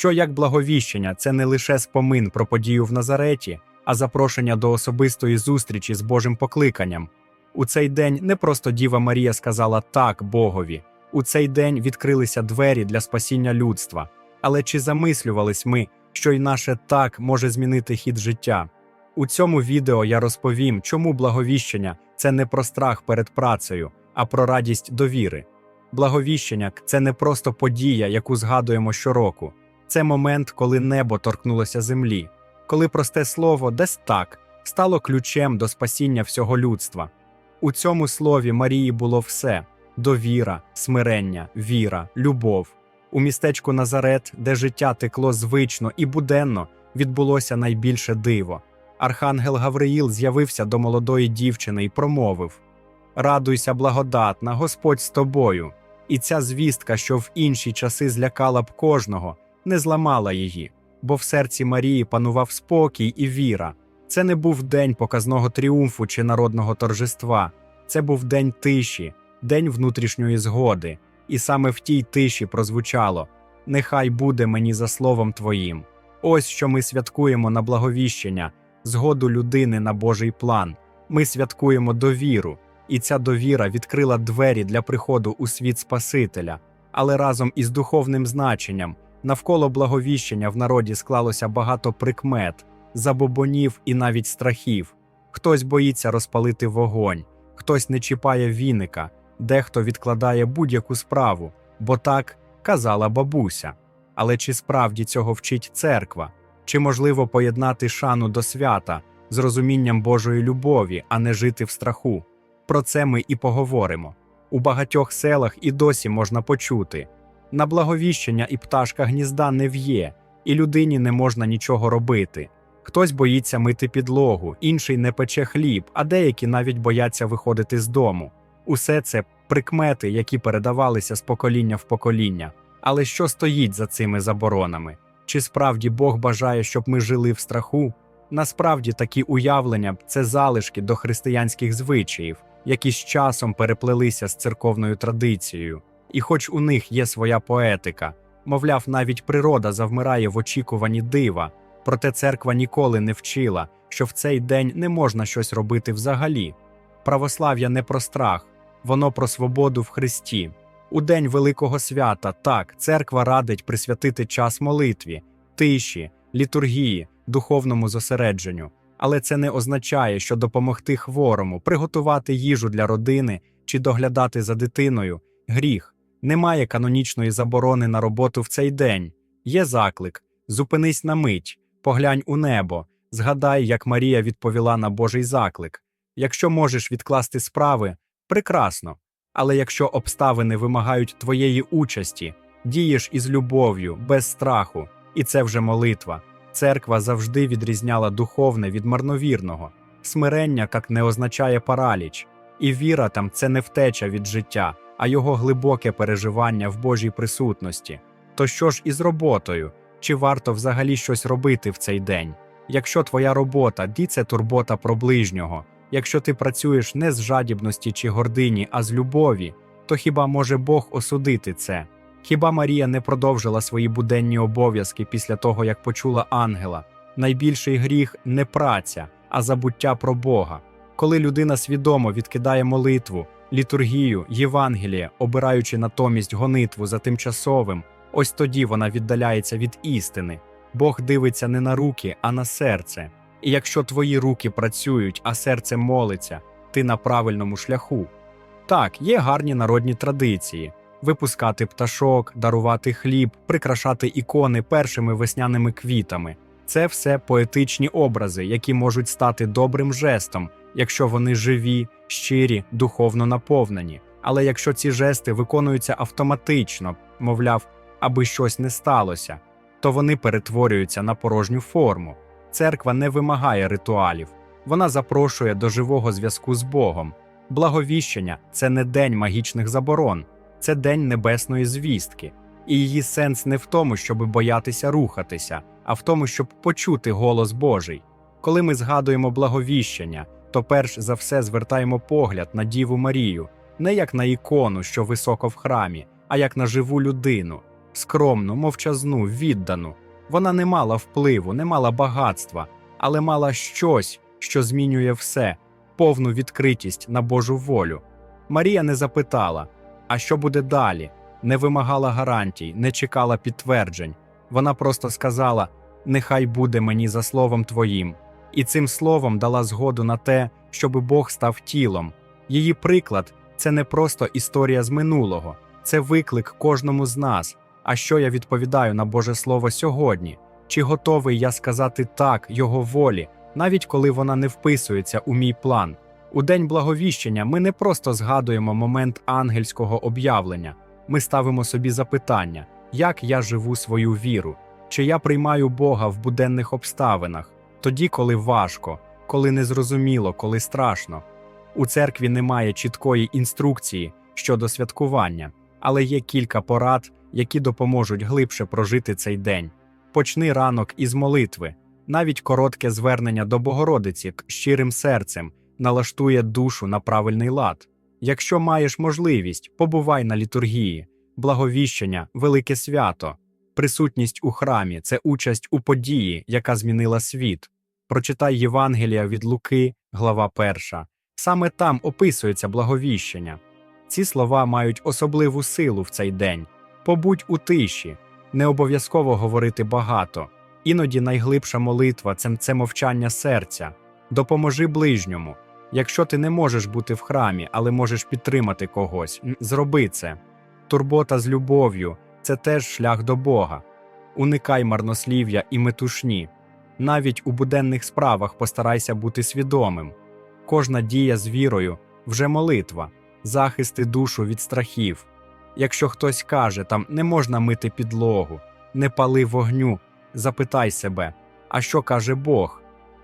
що як благовіщення це не лише спомин про подію в Назареті, а запрошення до особистої зустрічі з Божим покликанням. У цей день не просто Діва Марія сказала так Богові, у цей день відкрилися двері для спасіння людства. Але чи замислювались ми, що й наше так може змінити хід життя? У цьому відео я розповім, чому благовіщення це не про страх перед працею, а про радість довіри. Благовіщення це не просто подія, яку згадуємо щороку. Це момент, коли небо торкнулося землі, коли просте слово десь так стало ключем до спасіння всього людства. У цьому слові Марії було все: довіра, смирення, віра, любов. У містечку Назарет, де життя текло звично і буденно, відбулося найбільше диво. Архангел Гавриїл з'явився до молодої дівчини і промовив: Радуйся, благодатна, Господь з тобою. І ця звістка, що в інші часи злякала б кожного, не зламала її, бо в серці Марії панував спокій і віра. Це не був день показного тріумфу чи народного торжества, це був день тиші, день внутрішньої згоди, і саме в тій тиші прозвучало: Нехай буде мені за словом Твоїм. Ось що ми святкуємо на благовіщення, згоду людини на Божий план. Ми святкуємо довіру, і ця довіра відкрила двері для приходу у світ Спасителя, але разом із духовним значенням навколо благовіщення в народі склалося багато прикмет, забобонів і навіть страхів. Хтось боїться розпалити вогонь, хтось не чіпає віника, дехто відкладає будь-яку справу, бо так казала бабуся. Але чи справді цього вчить церква? Чи можливо поєднати шану до свята з розумінням Божої любові, а не жити в страху? Про це ми і поговоримо. У багатьох селах і досі можна почути на благовіщення і пташка гнізда не в'є, і людині не можна нічого робити. Хтось боїться мити підлогу, інший не пече хліб, а деякі навіть бояться виходити з дому. Усе це прикмети, які передавалися з покоління в покоління. Але що стоїть за цими заборонами? Чи справді Бог бажає, щоб ми жили в страху? Насправді такі уявлення це залишки до християнських звичаїв, які з часом переплелися з церковною традицією. І хоч у них є своя поетика, мовляв, навіть природа завмирає в очікуванні дива, проте церква ніколи не вчила, що в цей день не можна щось робити взагалі. Православ'я не про страх, воно про свободу в Христі. У день Великого свята так, церква радить присвятити час молитві, тиші, літургії, духовному зосередженню. Але це не означає, що допомогти хворому, приготувати їжу для родини чи доглядати за дитиною гріх. Немає канонічної заборони на роботу в цей день. Є заклик: зупинись на мить, поглянь у небо, згадай, як Марія відповіла на Божий заклик. Якщо можеш відкласти справи, прекрасно. Але якщо обставини вимагають твоєї участі, дієш із любов'ю, без страху, і це вже молитва. Церква завжди відрізняла духовне від марновірного. Смирення як не означає параліч, і віра там це не втеча від життя, а його глибоке переживання в Божій присутності. То що ж із роботою? Чи варто взагалі щось робити в цей день? Якщо твоя робота ді це турбота про ближнього, якщо ти працюєш не з жадібності чи гордині, а з любові, то хіба може Бог осудити це? Хіба Марія не продовжила свої буденні обов'язки після того, як почула ангела? Найбільший гріх не праця, а забуття про Бога. Коли людина свідомо відкидає молитву, літургію, Євангеліє, обираючи натомість гонитву за тимчасовим, ось тоді вона віддаляється від істини. Бог дивиться не на руки, а на серце. І якщо твої руки працюють, а серце молиться, ти на правильному шляху. Так, є гарні народні традиції випускати пташок, дарувати хліб, прикрашати ікони першими весняними квітами. Це все поетичні образи, які можуть стати добрим жестом, якщо вони живі, щирі, духовно наповнені. Але якщо ці жести виконуються автоматично, мовляв, аби щось не сталося, то вони перетворюються на порожню форму. Церква не вимагає ритуалів, вона запрошує до живого зв'язку з Богом. Благовіщення це не день магічних заборон, це день небесної звістки, і її сенс не в тому, щоб боятися рухатися, а в тому, щоб почути голос Божий. Коли ми згадуємо благовіщення, то перш за все звертаємо погляд на Діву Марію, не як на ікону, що високо в храмі, а як на живу людину. скромну, мовчазну, віддану. Вона не мала впливу, не мала багатства, але мала щось, що змінює все, повну відкритість на Божу волю. Марія не запитала, а що буде далі, не вимагала гарантій, не чекала підтверджень. Вона просто сказала: Нехай буде мені за словом твоїм, і цим словом дала згоду на те, щоби Бог став тілом. Її приклад це не просто історія з минулого, це виклик кожному з нас. А що я відповідаю на Боже Слово сьогодні? Чи готовий я сказати так Його волі, навіть коли вона не вписується у мій план? У день благовіщення ми не просто згадуємо момент ангельського об'явлення, ми ставимо собі запитання, як я живу свою віру, чи я приймаю Бога в буденних обставинах, тоді, коли важко, коли незрозуміло, коли страшно. У церкві немає чіткої інструкції щодо святкування, але є кілька порад, які допоможуть глибше прожити цей день. Почни ранок із молитви, навіть коротке звернення до Богородиці щирим серцем налаштує душу на правильний лад. Якщо маєш можливість, побувай на літургії, благовіщення, велике свято, присутність у храмі це участь у події, яка змінила світ. Прочитай Євангелія від Луки, глава 1. Саме там описується благовіщення. Ці слова мають особливу силу в цей день. Побудь у тиші, не обов'язково говорити багато. Іноді найглибша молитва це, це мовчання серця. Допоможи ближньому. Якщо ти не можеш бути в храмі, але можеш підтримати когось, зроби це. Турбота з любов'ю це теж шлях до Бога. Уникай марнослів'я і метушні. Навіть у буденних справах постарайся бути свідомим. Кожна дія з вірою вже молитва, захисти душу від страхів. Якщо хтось каже, там не можна мити підлогу, не пали вогню, запитай себе, а що каже Бог?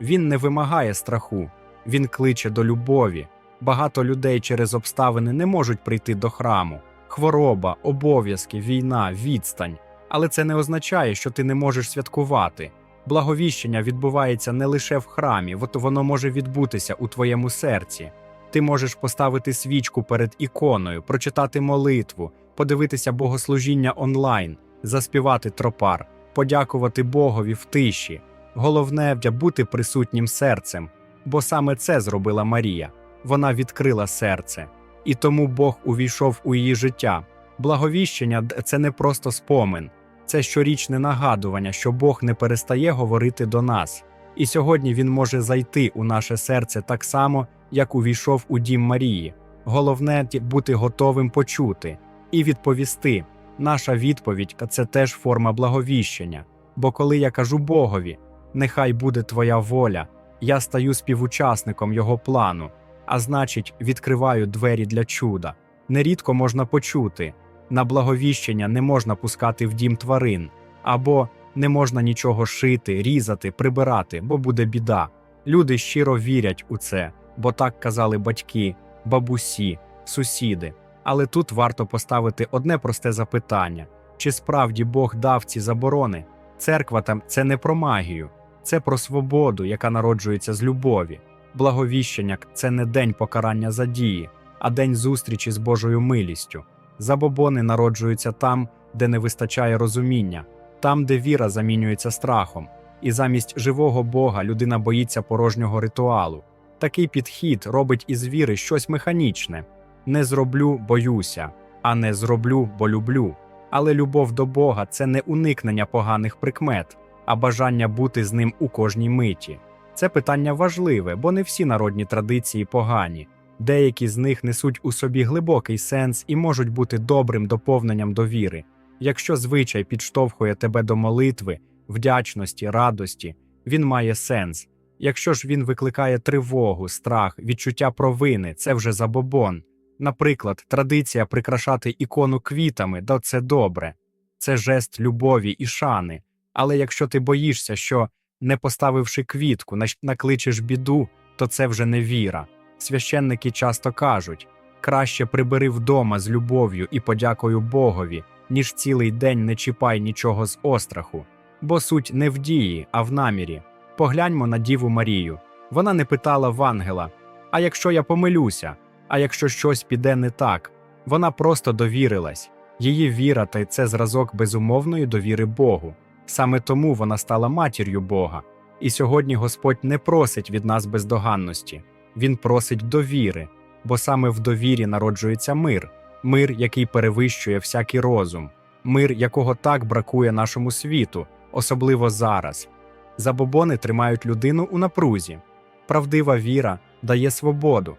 Він не вимагає страху, він кличе до любові. Багато людей через обставини не можуть прийти до храму. Хвороба, обов'язки, війна, відстань. Але це не означає, що ти не можеш святкувати. Благовіщення відбувається не лише в храмі, от воно може відбутися у твоєму серці. Ти можеш поставити свічку перед іконою, прочитати молитву, подивитися богослужіння онлайн, заспівати тропар, подякувати Богові в тиші. Головне бути присутнім серцем, бо саме це зробила Марія. Вона відкрила серце, і тому Бог увійшов у її життя. Благовіщення це не просто спомин, це щорічне нагадування, що Бог не перестає говорити до нас. І сьогодні Він може зайти у наше серце так само, як увійшов у дім Марії. Головне бути готовим почути і відповісти. Наша відповідь це теж форма благовіщення. Бо коли я кажу Богові, нехай буде твоя воля, я стаю співучасником Його плану, а значить, відкриваю двері для чуда. Нерідко можна почути на благовіщення не можна пускати в дім тварин, або не можна нічого шити, різати, прибирати, бо буде біда. Люди щиро вірять у це, бо так казали батьки, бабусі, сусіди. Але тут варто поставити одне просте запитання: чи справді Бог дав ці заборони? Церква там це не про магію, це про свободу, яка народжується з любові. Благовіщення це не день покарання за дії, а день зустрічі з Божою милістю. Забобони народжуються там, де не вистачає розуміння, там, де віра замінюється страхом, і замість живого Бога людина боїться порожнього ритуалу. Такий підхід робить із віри щось механічне: не зроблю, боюся, а не зроблю, бо люблю. Але любов до Бога це не уникнення поганих прикмет, а бажання бути з ним у кожній миті. Це питання важливе, бо не всі народні традиції погані. Деякі з них несуть у собі глибокий сенс і можуть бути добрим доповненням до віри. Якщо звичай підштовхує тебе до молитви, вдячності, радості, він має сенс. Якщо ж він викликає тривогу, страх, відчуття провини, це вже забобон. Наприклад, традиція прикрашати ікону квітами, да це добре, це жест любові і шани. Але якщо ти боїшся, що, не поставивши квітку, накличеш біду, то це вже не віра. Священники часто кажуть краще прибери вдома з любов'ю і подякою Богові, ніж цілий день не чіпай нічого з остраху. Бо суть не в дії, а в намірі. Погляньмо на Діву Марію. Вона не питала в ангела: А якщо я помилюся, а якщо щось піде не так, вона просто довірилась. Її віра та й це зразок безумовної довіри Богу. Саме тому вона стала матір'ю Бога. І сьогодні Господь не просить від нас бездоганності, Він просить довіри, бо саме в довірі народжується мир, мир, який перевищує всякий розум, мир, якого так бракує нашому світу, особливо зараз. Забобони тримають людину у напрузі. Правдива віра дає свободу.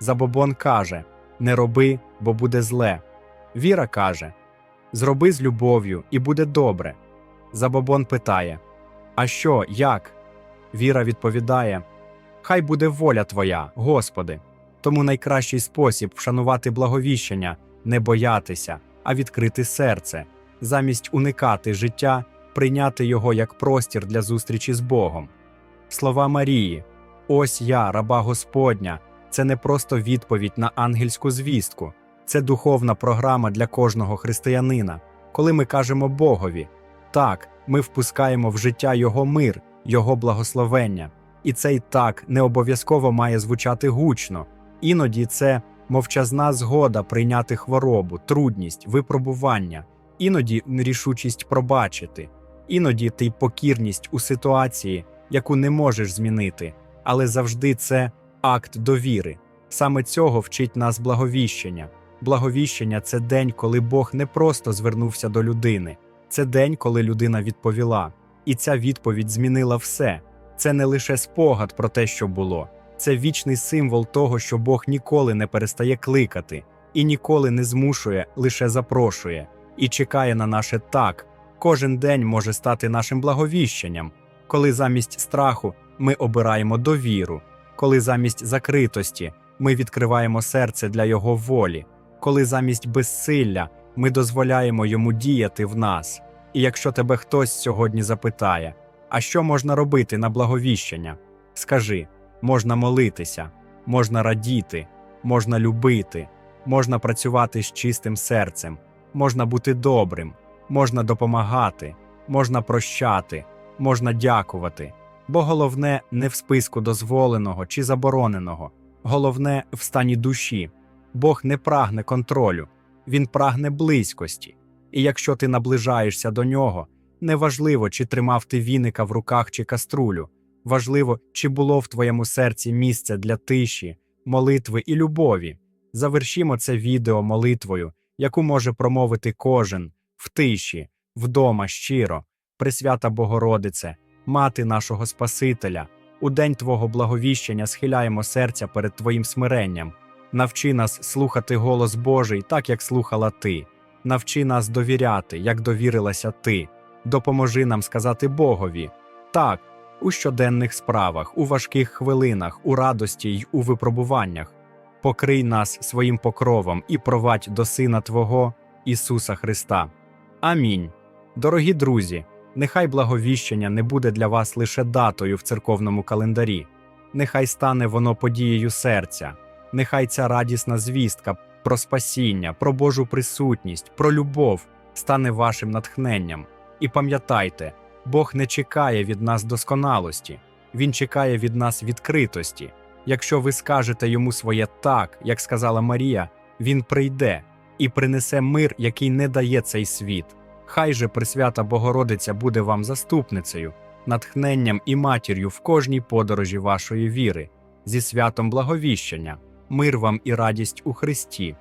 Забобон каже: Не роби, бо буде зле. Віра каже: Зроби з любов'ю, і буде добре. Забобон питає: А що, як? Віра відповідає: Хай буде воля Твоя, Господи. Тому найкращий спосіб вшанувати благовіщення не боятися, а відкрити серце, замість уникати життя, прийняти його як простір для зустрічі з Богом. Слова Марії: Ось я, раба Господня, це не просто відповідь на ангельську звістку, це духовна програма для кожного християнина. Коли ми кажемо Богові, так, ми впускаємо в життя Його мир, Його благословення. І цей так не обов'язково має звучати гучно. Іноді це мовчазна згода прийняти хворобу, трудність, випробування, іноді нерішучість пробачити, іноді ти покірність у ситуації, яку не можеш змінити, але завжди це акт довіри. Саме цього вчить нас благовіщення. Благовіщення це день, коли Бог не просто звернувся до людини, це день, коли людина відповіла. І ця відповідь змінила все. Це не лише спогад про те, що було, це вічний символ того, що Бог ніколи не перестає кликати і ніколи не змушує, лише запрошує і чекає на наше так. Кожен день може стати нашим благовіщенням, коли замість страху ми обираємо довіру, коли замість закритості ми відкриваємо серце для Його волі, коли замість безсилля ми дозволяємо йому діяти в нас. І якщо тебе хтось сьогодні запитає, а що можна робити на благовіщення? Скажи, можна молитися, можна радіти, можна любити, можна працювати з чистим серцем, можна бути добрим, можна допомагати, можна прощати, можна дякувати. Бо головне не в списку дозволеного чи забороненого, головне в стані душі. Бог не прагне контролю, він прагне близькості. І якщо ти наближаєшся до нього, неважливо, чи тримав ти віника в руках чи каструлю, важливо, чи було в твоєму серці місце для тиші, молитви і любові. Завершімо це відео молитвою, яку може промовити кожен в тиші, вдома щиро, Пресвята Богородице, мати нашого Спасителя. У день Твого благовіщення схиляємо серця перед Твоїм смиренням. Навчи нас слухати голос Божий, так як слухала Ти. Навчи нас довіряти, як довірилася Ти. Допоможи нам сказати Богові так, у щоденних справах, у важких хвилинах, у радості й у випробуваннях. Покрий нас своїм покровом і провадь до Сина Твого, Ісуса Христа. Амінь. Дорогі друзі, нехай благовіщення не буде для вас лише датою в церковному календарі, нехай стане воно подією серця, нехай ця радісна звістка про спасіння, про Божу присутність, про любов стане вашим натхненням. І пам'ятайте, Бог не чекає від нас досконалості, Він чекає від нас відкритості. Якщо ви скажете йому своє так, як сказала Марія, він прийде і принесе мир, який не дає цей світ. Хай же Пресвята Богородиця буде вам заступницею, натхненням і матір'ю в кожній подорожі вашої віри, зі святом благовіщення, мир вам і радість у Христі.